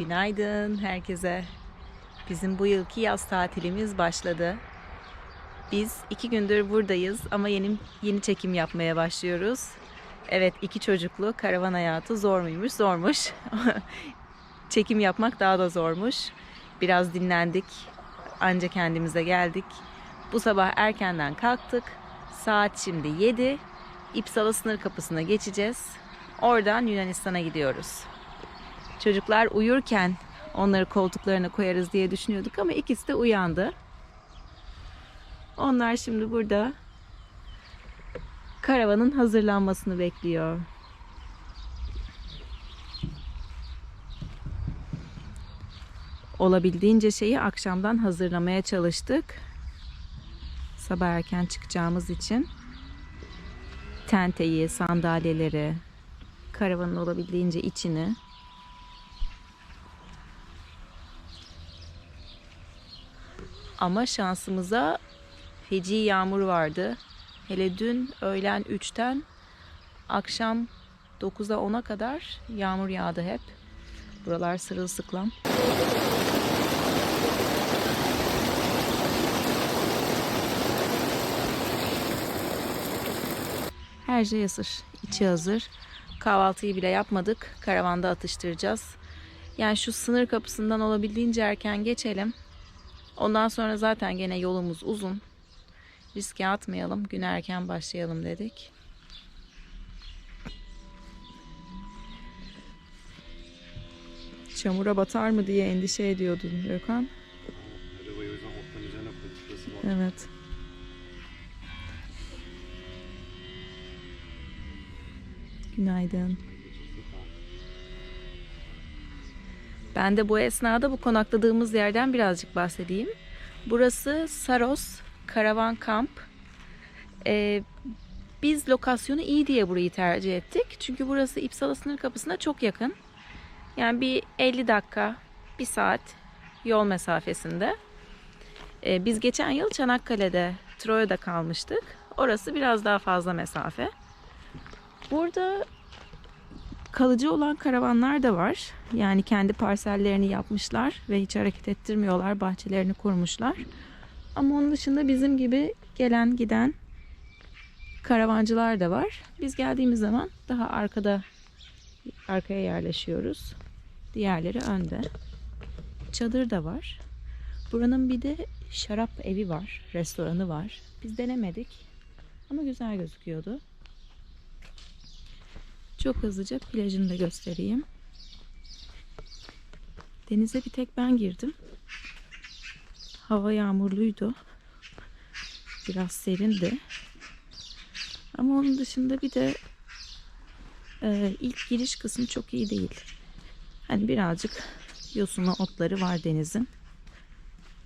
Günaydın herkese. Bizim bu yılki yaz tatilimiz başladı. Biz iki gündür buradayız ama yeni yeni çekim yapmaya başlıyoruz. Evet iki çocuklu karavan hayatı zor muymuş? Zormuş. çekim yapmak daha da zormuş. Biraz dinlendik. Anca kendimize geldik. Bu sabah erkenden kalktık. Saat şimdi 7. İpsala sınır kapısına geçeceğiz. Oradan Yunanistan'a gidiyoruz. Çocuklar uyurken onları koltuklarına koyarız diye düşünüyorduk ama ikisi de uyandı. Onlar şimdi burada karavanın hazırlanmasını bekliyor. Olabildiğince şeyi akşamdan hazırlamaya çalıştık. Sabah erken çıkacağımız için tenteyi, sandalyeleri, karavanın olabildiğince içini Ama şansımıza feci yağmur vardı. Hele dün öğlen 3'ten akşam 9'a 10'a kadar yağmur yağdı hep. Buralar sırılsıklam. Her şey hazır. içi hazır. Kahvaltıyı bile yapmadık. Karavanda atıştıracağız. Yani şu sınır kapısından olabildiğince erken geçelim. Ondan sonra zaten gene yolumuz uzun. Riske atmayalım. Güne erken başlayalım dedik. Çamura batar mı diye endişe ediyordun Gökhan. Arabayı o yüzden otların üzerine koyduk. Şurası var. Evet. Günaydın. Ben de bu esnada bu konakladığımız yerden birazcık bahsedeyim. Burası Saros Karavan Kamp. Ee, biz lokasyonu iyi diye burayı tercih ettik. Çünkü burası İpsala sınır kapısına çok yakın. Yani bir 50 dakika, bir saat yol mesafesinde. Ee, biz geçen yıl Çanakkale'de, Troya'da kalmıştık. Orası biraz daha fazla mesafe. Burada kalıcı olan karavanlar da var. Yani kendi parsellerini yapmışlar ve hiç hareket ettirmiyorlar. Bahçelerini kurmuşlar. Ama onun dışında bizim gibi gelen giden karavancılar da var. Biz geldiğimiz zaman daha arkada arkaya yerleşiyoruz. Diğerleri önde. Çadır da var. Buranın bir de şarap evi var, restoranı var. Biz denemedik ama güzel gözüküyordu. Çok hızlıca plajını da göstereyim. Denize bir tek ben girdim. Hava yağmurluydu. Biraz serindi. Ama onun dışında bir de e, ilk giriş kısmı çok iyi değil. Hani birazcık yosunu otları var denizin.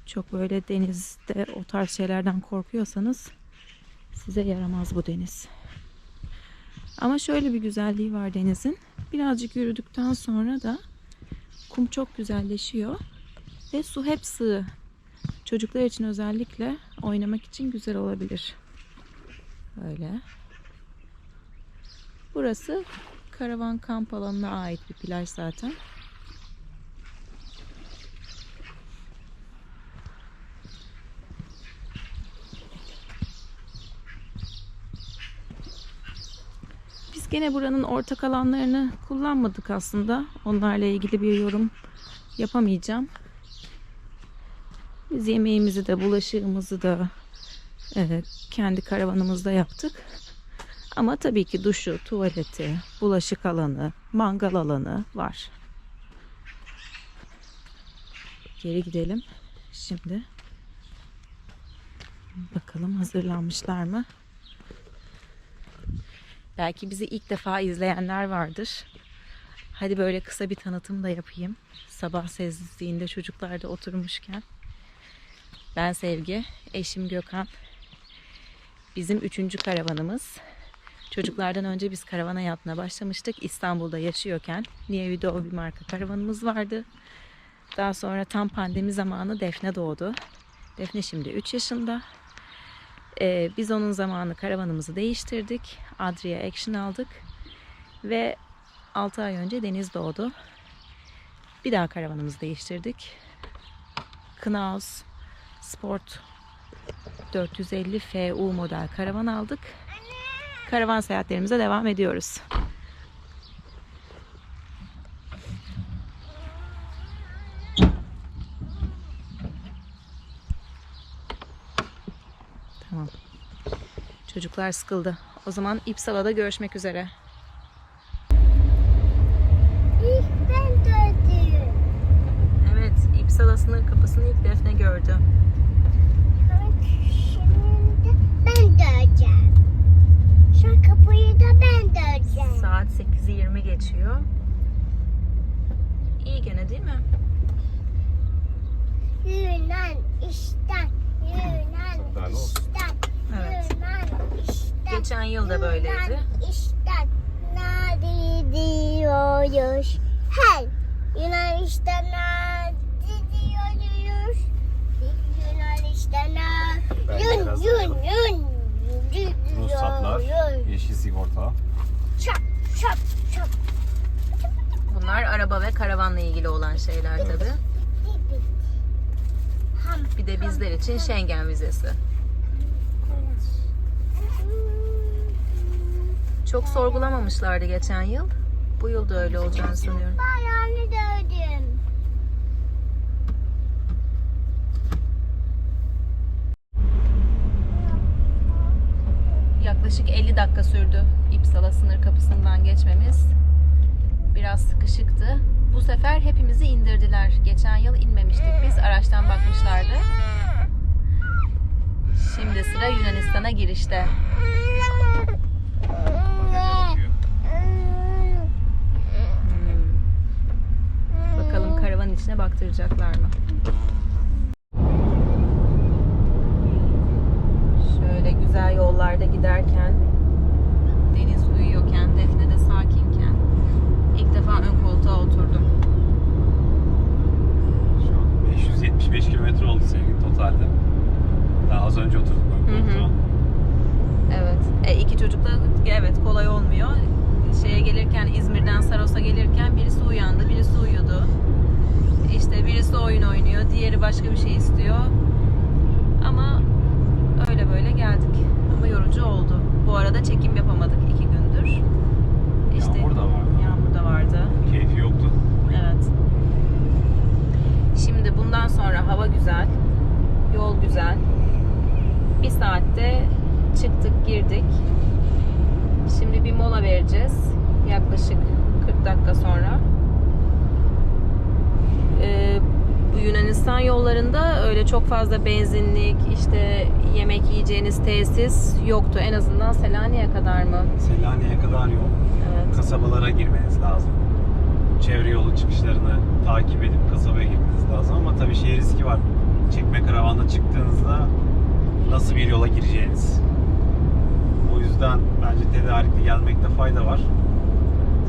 Çok böyle denizde o tarz şeylerden korkuyorsanız size yaramaz bu deniz. Ama şöyle bir güzelliği var denizin. Birazcık yürüdükten sonra da kum çok güzelleşiyor ve su hep sığ. Çocuklar için özellikle oynamak için güzel olabilir. Öyle. Burası karavan kamp alanına ait bir plaj zaten. Gene buranın ortak alanlarını kullanmadık aslında. Onlarla ilgili bir yorum yapamayacağım. Biz yemeğimizi de bulaşığımızı da e, kendi karavanımızda yaptık. Ama tabii ki duşu, tuvaleti, bulaşık alanı, mangal alanı var. Geri gidelim. Şimdi bakalım hazırlanmışlar mı? Belki bizi ilk defa izleyenler vardır. Hadi böyle kısa bir tanıtım da yapayım. Sabah sessizliğinde çocuklar da oturmuşken. Ben Sevgi, eşim Gökhan. Bizim üçüncü karavanımız. Çocuklardan önce biz karavan hayatına başlamıştık. İstanbul'da yaşıyorken Niye Video bir marka karavanımız vardı. Daha sonra tam pandemi zamanı Defne doğdu. Defne şimdi 3 yaşında. Ee, biz onun zamanı karavanımızı değiştirdik. Adria Action aldık. Ve 6 ay önce Deniz doğdu. Bir daha karavanımızı değiştirdik. Knaus Sport 450 FU model karavan aldık. Karavan seyahatlerimize devam ediyoruz. Tamam. Çocuklar sıkıldı. O zaman İpsala'da görüşmek üzere. İlk ben gördüm. Evet, İpsala sınır kapısını ilk Defne gördü. Şimdi ben göreceğim. Şu kapıyı da ben göreceğim. Saat 8'i 20 geçiyor. İyi gene değil mi? Yunan işten, Yunan işten, Evet. Geçen yıl da böyleydi. İşten nerede diyoruz? Hey, Yunan işten nerede diyoruz? Yunan işten nerede? Yun, yun, yun. Ruhsatlar, yeşil sigorta. Çap, çap, çap. Bunlar araba ve karavanla ilgili olan şeyler tabi. Ham. Bir de bizler için Schengen vizesi. Çok sorgulamamışlardı geçen yıl. Bu yıl da öyle olacağını sanıyorum. Bayrağını gördüm. Yaklaşık 50 dakika sürdü İpsala sınır kapısından geçmemiz. Biraz sıkışıktı. Bu sefer hepimizi indirdiler. Geçen yıl inmemiştik biz. Araçtan bakmışlardı. Şimdi sıra Yunanistan'a girişte. Hmm. Bakalım karavan içine baktıracaklar mı? Şöyle güzel yollarda giderken Deniz uyuyorken, Defne de sakinken ilk defa ön koltuğa oturdum. Şu an 575 kilometre oldu senin totalde. Daha az önce Hı hı. koltuğa. Evet. E, iki çocukla evet kolay olmuyor. Şeye gelirken İzmir'den Saros'a gelirken birisi uyandı, birisi uyudu. İşte birisi oyun oynuyor, diğeri başka bir şey istiyor. Ama öyle böyle geldik. Ama yorucu oldu. Bu arada çekim yapamadık iki gündür. İşte Yağmur da vardı. Yağmur da vardı. Keyfi yoktu. Evet. Şimdi bundan sonra hava güzel, yol güzel. Bir saatte çıktık, girdik. Şimdi bir mola vereceğiz. Yaklaşık 40 dakika sonra. Ee, bu Yunanistan yollarında öyle çok fazla benzinlik, işte yemek yiyeceğiniz tesis yoktu. En azından Selanik'e kadar mı? Selanik'e kadar yol. Evet. Kasabalara girmeniz lazım. Çevre yolu çıkışlarını takip edip kasabaya girmeniz lazım ama tabii şey riski var. Çekme karavanda çıktığınızda nasıl bir yola gireceğiniz. O yüzden bence tedarikli gelmekte fayda var.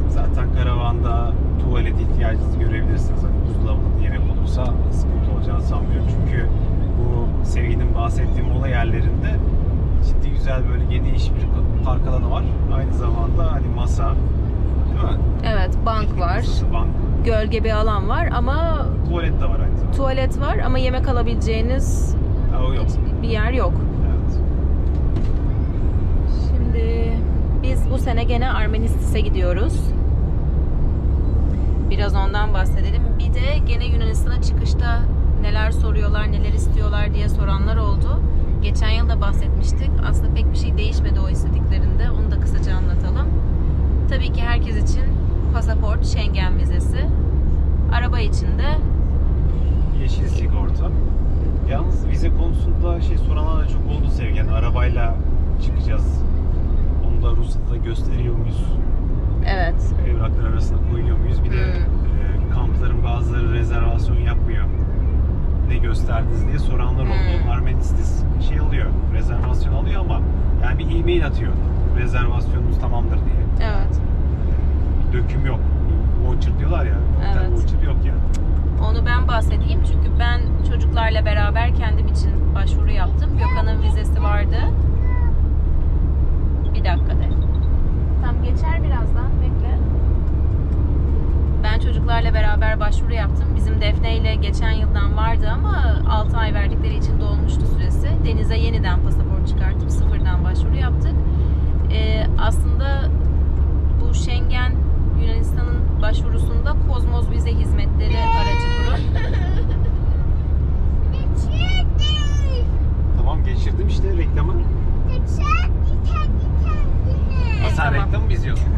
Zaten karavanda tuvalet ihtiyacınızı görebilirsiniz. Buzdolabında yemek olursa sıkıntı olacağını sanmıyorum. Çünkü bu Sevgi'nin bahsettiğim mola yerlerinde ciddi güzel böyle geniş bir park alanı var. Aynı zamanda hani masa, değil mi? Evet, bank var. masası, bank. Gölge bir alan var ama Tuvalet de var aynı zamanda. tuvalet var ama yemek alabileceğiniz Ha, o yok. bir yer yok. Evet. Şimdi biz bu sene gene Armenistis'e gidiyoruz. Biraz ondan bahsedelim. De gene Yunanistan'a çıkışta neler soruyorlar, neler istiyorlar diye soranlar oldu. Geçen yıl da bahsetmiştik. Aslında pek bir şey değişmedi o istediklerinde. Onu da kısaca anlatalım. Tabii ki herkes için pasaport, Schengen vizesi. Araba için de Yeşil sigorta. Yalnız vize konusunda şey soranlar da çok oldu Sevgen. Arabayla çıkacağız. Onu da ruhsatı gösteriyor muyuz? evet. Evraklar arasında koyuyor muyuz? Bir de Hmm. Kampların bazıları rezervasyon yapmıyor. Ne gösterdiniz diye soranlar oldu. Hmm. Armenistis şey alıyor, rezervasyon alıyor ama yani bir e-mail atıyor. Rezervasyonunuz tamamdır diye. Evet. Bir döküm yok. Voucher diyorlar ya. Evet. Evet. Voucher yok yani. Onu ben bahsedeyim çünkü ben çocuklarla beraber kendim için başvuru yaptım. Gökhan'ın vizesi vardı. Bir dakika de. Tam geçer birazdan bekle. Ben çocuklarla çocuklarla beraber başvuru yaptım. Bizim Defne ile geçen yıldan vardı ama 6 ay verdikleri için dolmuştu süresi. Deniz'e yeniden pasaport çıkartıp sıfırdan başvuru yaptık. Ee, aslında bu Schengen Yunanistan'ın başvurusunda Kozmoz Vize Hizmetleri aracı kurum. Geçirdim. Tamam geçirdim işte reklamı. E, Sen tamam. reklamı mı izliyorsun?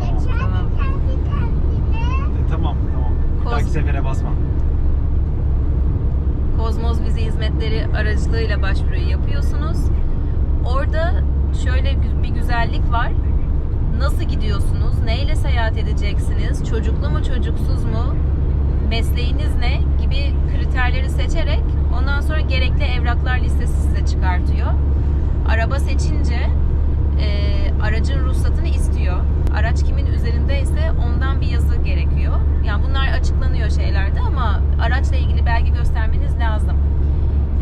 tamam. Geçer, Tamam. gider, gider, gider. E, tamam tamam. Sefere basma. Kozmoz Vize Hizmetleri aracılığıyla başvuruyu yapıyorsunuz. Orada şöyle bir güzellik var. Nasıl gidiyorsunuz? Neyle seyahat edeceksiniz? Çocuklu mu, çocuksuz mu? Mesleğiniz ne? gibi kriterleri seçerek ondan sonra gerekli evraklar listesi size çıkartıyor. Araba seçince e, aracın ruhsatını istiyor. Araç kimin üzerindeyse ondan bir yazı gerekiyor. Yani bunlar açıklanıyor şeylerde ama araçla ilgili belge göstermeniz lazım.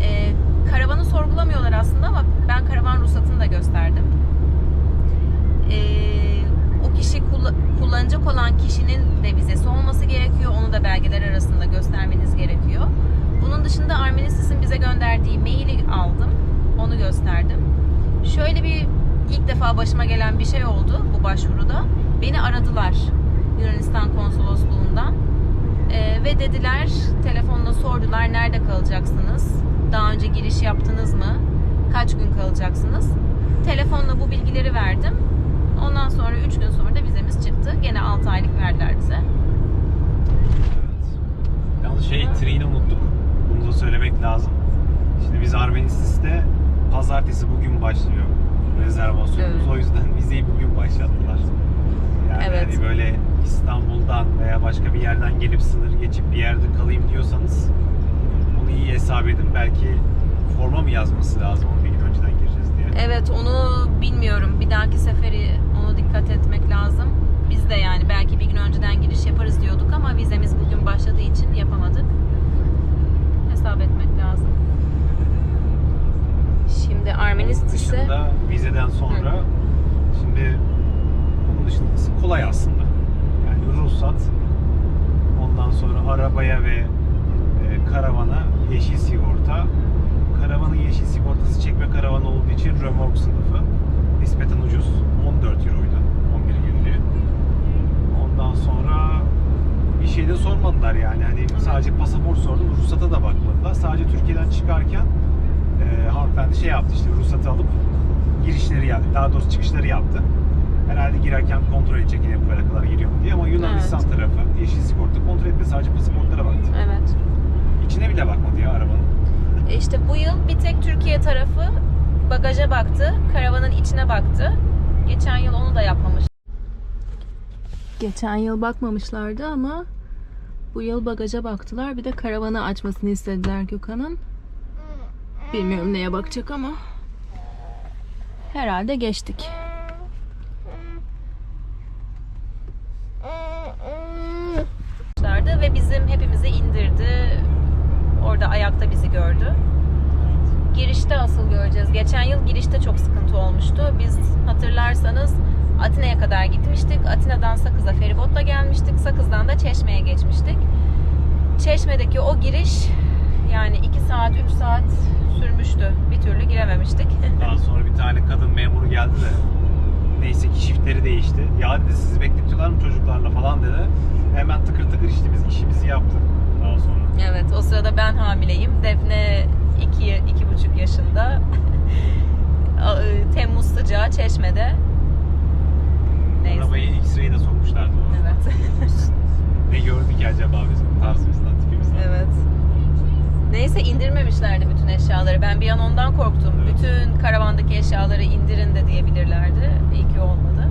E, karavanı sorgulamıyorlar aslında ama ben karavan ruhsatını da gösterdim. E, o kişi kulla- kullanacak olan kişinin de vizesi olması gerekiyor. Onu da belgeler arasında göstermeniz gerekiyor. Bunun dışında Armenisis'in bize gönderdiği maili aldım. Onu gösterdim. Şöyle bir ilk defa başıma gelen bir şey oldu bu başvuruda. Beni aradılar Yunanistan konsolosluğundan. Ee, ve dediler, telefonla sordular nerede kalacaksınız? Daha önce giriş yaptınız mı? Kaç gün kalacaksınız? Telefonla bu bilgileri verdim. Ondan sonra 3 gün sonra da vizemiz çıktı. Gene 6 aylık verdiler bize. Evet. Yalnız şey treni unuttuk. Bunu da söylemek lazım. Şimdi biz Armenisis'te pazartesi bugün başlıyor rezervasyonumuz. Evet. O yüzden vizeyi bugün başlattılar. Yani Evet. hani böyle İstanbul'dan veya başka bir yerden gelip sınır geçip bir yerde kalayım diyorsanız onu iyi hesap edin. Belki forma mı yazması lazım onu bir gün önceden gireceğiz diye. Evet onu bilmiyorum. Bir dahaki seferi onu dikkat etmek lazım. Biz de yani belki bir gün önceden giriş yaparız diyorduk ama vizemiz bugün başladığı için yapamadık. Hesap etmek lazım. Şimdi Onun Armenistis'e dışında vizeden sonra şimdi onun dışındası kolay aslında. Yani ruhsat ondan sonra arabaya ve e, karavana yeşil sigorta. Karavanın yeşil sigortası çekme karavan olduğu için römork sınıfı. Nispeten ucuz. 14 euroydu 11 günlüğü. Ondan sonra bir şey de sormadılar yani. Hani sadece pasaport sordum. Ruhsata da bakmadılar. Sadece Türkiye'den çıkarken e, hanımefendi şey yaptı işte ruhsatı alıp girişleri yaptı. Daha doğrusu çıkışları yaptı. Herhalde girerken kontrol edecek yine buraya kadar giriyor mu diye ama Yunanistan tarafı yeşil sigorta kontrol etmedi. Sadece pasaportlara baktı. evet. İçine bile bakmadı ya arabanın. E İşte bu yıl bir tek Türkiye tarafı bagaja baktı, karavanın içine baktı. Geçen yıl onu da yapmamış. Geçen yıl bakmamışlardı ama bu yıl bagaja baktılar. Bir de karavanı açmasını istediler Gökhan'ın. Bilmiyorum neye bakacak ama herhalde geçtik. ve bizim hepimizi indirdi. Orada ayakta bizi gördü. Girişte asıl göreceğiz. Geçen yıl girişte çok sıkıntı olmuştu. Biz hatırlarsanız Atina'ya kadar gitmiştik. Atina'dan Sakız'a feribotla gelmiştik. Sakız'dan da Çeşme'ye geçmiştik. Çeşme'deki o giriş yani 2 saat 3 saat sürmüştü. Bir türlü girememiştik. Daha sonra bir tane kadın memuru geldi de neyse ki shiftleri değişti. Ya dedi sizi bekletiyorlar mı çocuklarla falan dedi. Hemen tıkır tıkır işte biz işimizi yaptık daha sonra. Evet o sırada ben hamileyim. Defne 2 iki, buçuk yaşında. Temmuz sıcağı Çeşme'de. Neyse. Arabayı X-ray'e de sokmuşlardı. Evet. ne gördük acaba bizim tarzımızdan, tipimizden? evet. Neyse indirmemişlerdi bütün eşyaları. Ben bir an ondan korktum. Evet. Bütün karavandaki eşyaları indirin de diyebilirlerdi. İyi ki olmadı.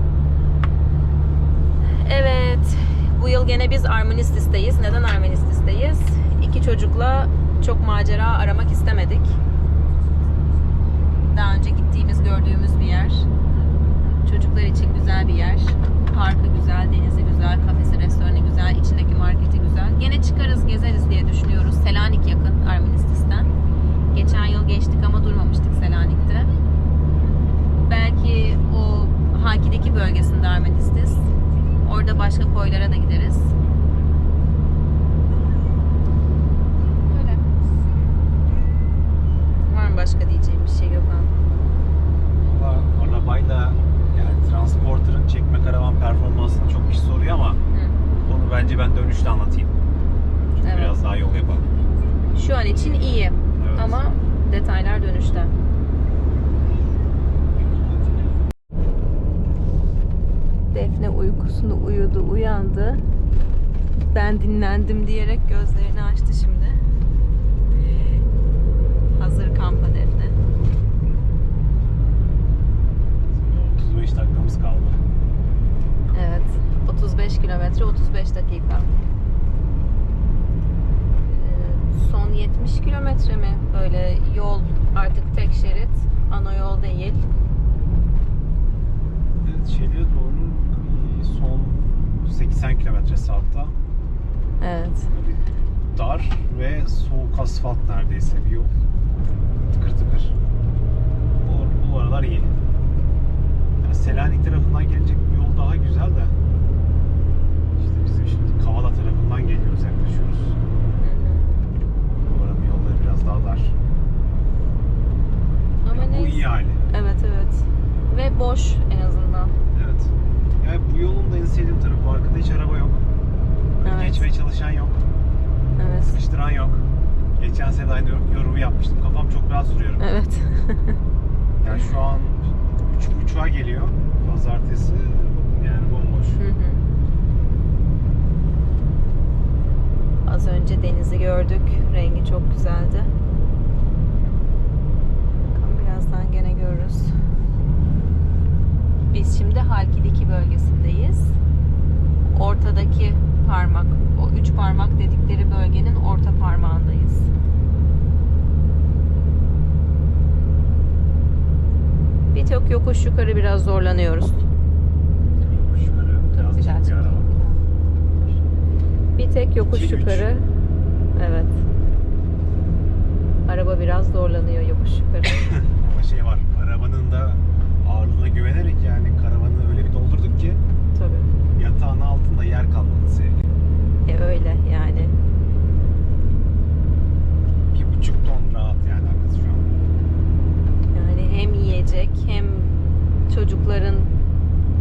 Evet. Bu yıl gene biz Arministis'teyiz. Neden Arministis'teyiz? İki çocukla çok macera aramak istemedik. Daha önce gittiğimiz, gördüğümüz bir yer. Çocuklar için güzel bir yer. Parkı güzel, denizi güzel, kafesi, restoranı güzel, içindeki marketi güzel. Gene çıkarız, gezeriz diye düşünüyoruz. Selanik yakın Arministis'ten. Geçen yıl geçtik ama durmamıştık Selanik'te. Belki o Haki'deki bölgesinde Arministis. Orada başka koylara da gideriz. anlatayım. Çünkü Evet. biraz daha yol yapalım. Şu an için iyi Evet. ama detaylar dönüşte. Defne uykusunu uyudu, uyandı. Ben dinlendim diyerek gözlerini açtı şimdi. Hazır kampa Defne. 35 dakikamız kaldı. Evet. 35 kilometre 35 dakika. Ee, Son 70 kilometre mi? Böyle yol artık tek şerit. Ana yol değil. Evet, doğru e, son 80 kilometre hatta. Evet. Dar ve soğuk asfalt neredeyse bir yol. Tıkır tıkır. Bu, bu aralar iyi. Yani Selanik tarafından gelecek bir yol daha güzel de. İşte bizim şimdi Kavala tarafından geliyoruz, yaklaşıyoruz. Oranın yolları biraz daha dar. Ama bu neyse. iyi hali. Evet evet. Ve boş en azından. Yani bu yolun da en sevdiğim tarafı arkada hiç araba yok. Böyle Evet. Geçmeye çalışan yok. Evet. Sıkıştıran yok. Geçen sene aynı yorumu yapmıştım. Kafam çok rahat sürüyorum. Evet. Yani şu an 3.30'a geliyor. Pazartesi. Yani bomboş. Hı hı. Az önce denizi gördük. Rengi çok güzeldi. Bakalım birazdan gene görürüz. Biz şimdi Halkidiki bölgesindeyiz. Ortadaki parmak, o üç parmak dedikleri bölgenin orta parmağındayız. Bir çok yokuş yukarı biraz zorlanıyoruz. Yokuş yukarı. Biraz Güzel bir çekim. araba. Bir tek yokuş İki, üç. yukarı. Evet. Araba biraz zorlanıyor yokuş yukarı. Ama şey var. Arabanın da ağırlığına güvenerek yani karavanı öyle bir doldurduk ki Tabii. yatağın altında yer kalmadı sevgili. E öyle yani. Bir buçuk ton rahat yani arkası şu an. Yani hem yiyecek hem çocukların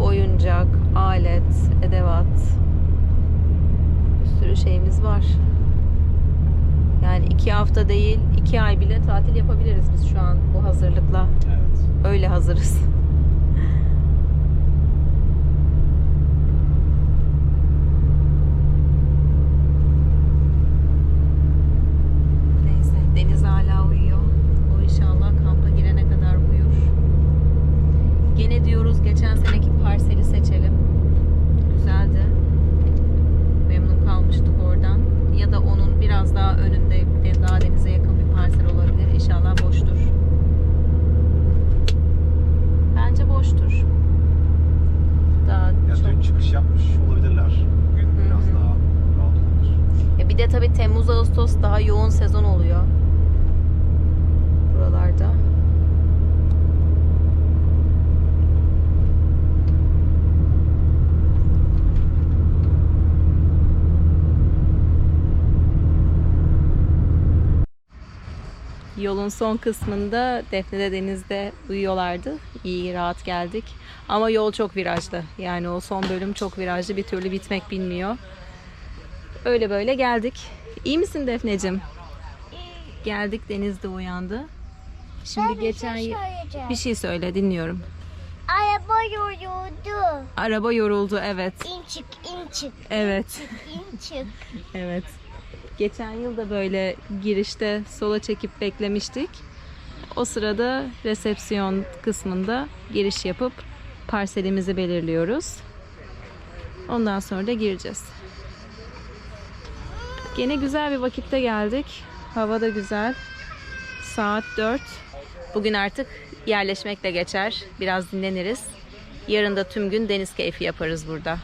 oyuncak, alet, edevat bir sürü şeyimiz var. Yani iki hafta değil, iki ay bile tatil yapabiliriz biz şu an bu hazırlıkla. Öyle hazırız. Neyse Deniz hala uyuyor. O inşallah kampa girene kadar uyur. Gene diyoruz geçen seneki parseli seçelim. Güzeldi. Memnun kalmıştık oradan. Ya da onun biraz daha önünde ve daha denize yakın bir parsel olabilir. İnşallah boştur. Bence boştur. Daha Ya çok... dün çıkış yapmış olabilirler. Bugün Hı biraz hı. daha rahat olur. Ya bir de tabii Temmuz Ağustos daha yoğun sezon oluyor. Buralarda. Yolun son kısmında Defne de denizde uyuyorlardı. İyi rahat geldik. Ama yol çok virajlı. Yani o son bölüm çok virajlı. Bir türlü bitmek bilmiyor. Öyle böyle geldik. İyi misin Defneciğim? Geldik denizde uyandı. Şimdi Ben bir geçen şey y- söyleyeceğim. bir şey söyle dinliyorum. Araba yoruldu. Araba yoruldu evet. İn çık, in çık, Evet. in çık. Evet. Geçen yıl da böyle girişte sola çekip beklemiştik. O sırada resepsiyon kısmında giriş yapıp parselimizi belirliyoruz. Ondan sonra da gireceğiz. Gene güzel bir vakitte geldik. Hava da güzel. Saat 4. Bugün artık yerleşmekle geçer. Biraz dinleniriz. Yarın da tüm gün deniz keyfi yaparız burada.